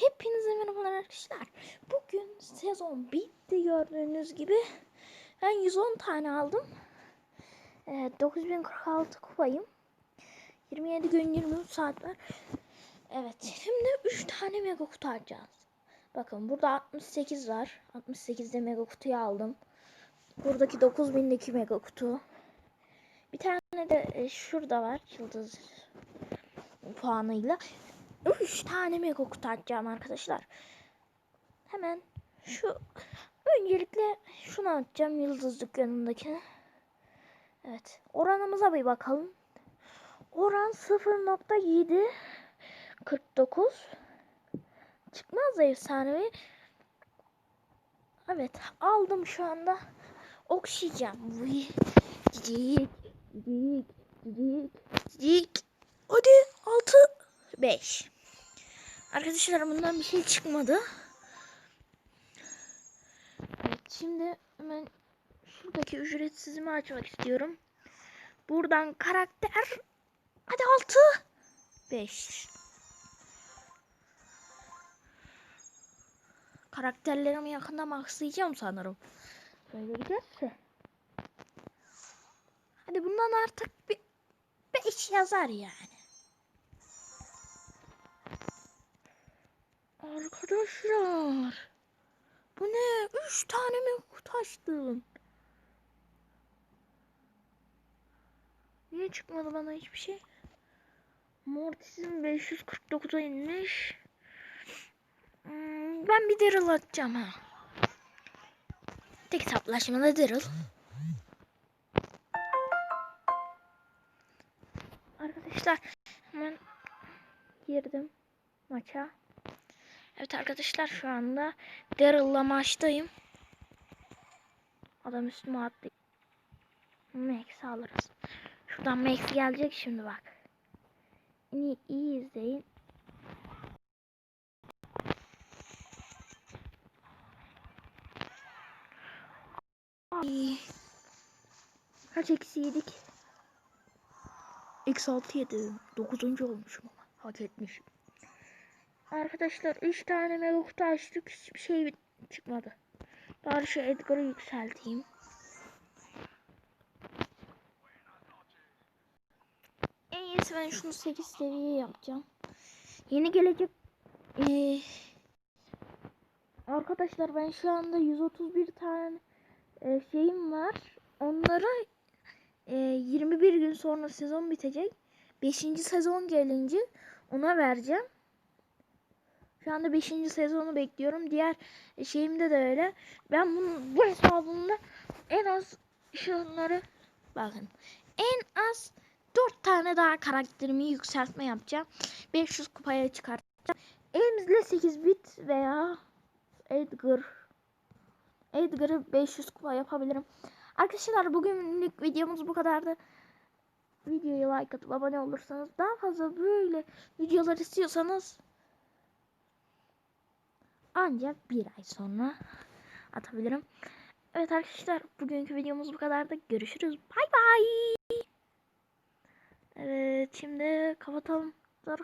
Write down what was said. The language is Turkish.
Hepinize merhabalar arkadaşlar. Bugün sezon bitti gördüğünüz gibi. Ben 110 tane aldım. Ee, 9046 kupayım. 27 gün 23 saat var. Evet şimdi 3 tane mega kutu açacağız. Bakın burada 68 var. 68'de mega kutuyu aldım. Buradaki 9000'deki mega kutu. Bir tane de e, şurada var. Yıldız puanıyla. 3 tane mega kutu açacağım arkadaşlar. Hemen şu öncelikle şunu açacağım yıldız dükkanındakini. Evet. Oranımıza bir bakalım. Oran 0.7 49 Çıkmaz efsanevi. Evet aldım şu anda. Okşayacağım. Cicik. Cicik. Cicik. Cicik. Hadi 6 5 Arkadaşlar bundan bir şey çıkmadı. Evet şimdi hemen şuradaki ücretsizimi açmak istiyorum. Buradan karakter hadi 6 5 Karakterlerimi yakında maxlayacağım sanırım. Böyle giderse. Hadi bundan artık bir 5 yazar yani. Arkadaşlar. Bu ne? Üç tane mi kutu açtım? Niye çıkmadı bana hiçbir şey? Mortis'in 549'a inmiş. Hmm, ben bir Daryl atacağım ha. Tek hesaplaşmada Daryl. Arkadaşlar hemen girdim maça. Evet arkadaşlar şu anda Daryl'la maçtayım. Adam üstüme attı. Max alırız. Şuradan Max gelecek şimdi bak. İyi, iyi izleyin. Ay. Kaç eksi yedik? Eksi altı yedim. Dokuzuncu olmuşum ama. Hak etmişim. Arkadaşlar 3 tane mega kutu açtık. Hiçbir şey çıkmadı. Bari şu Edgar'ı yükselteyim. En iyisi ben şunu 8 seviye yapacağım. Yeni gelecek ee, Arkadaşlar ben şu anda 131 tane e, şeyim var. Onlara e, 21 gün sonra sezon bitecek. 5. sezon gelince ona vereceğim. Şu anda 5. sezonu bekliyorum. Diğer şeyimde de öyle. Ben bunu, bu hesabımda en az şunları bakın. En az 4 tane daha karakterimi yükseltme yapacağım. 500 kupaya çıkartacağım. Elimizle 8 bit veya Edgar Edgar'ı 500 kupa yapabilirim. Arkadaşlar bugünlük videomuz bu kadardı. Videoya like atıp abone olursanız daha fazla böyle videolar istiyorsanız ancak bir ay sonra atabilirim. Evet arkadaşlar bugünkü videomuz bu kadardı. Görüşürüz. Bay bay. Evet şimdi kapatalım. Dur.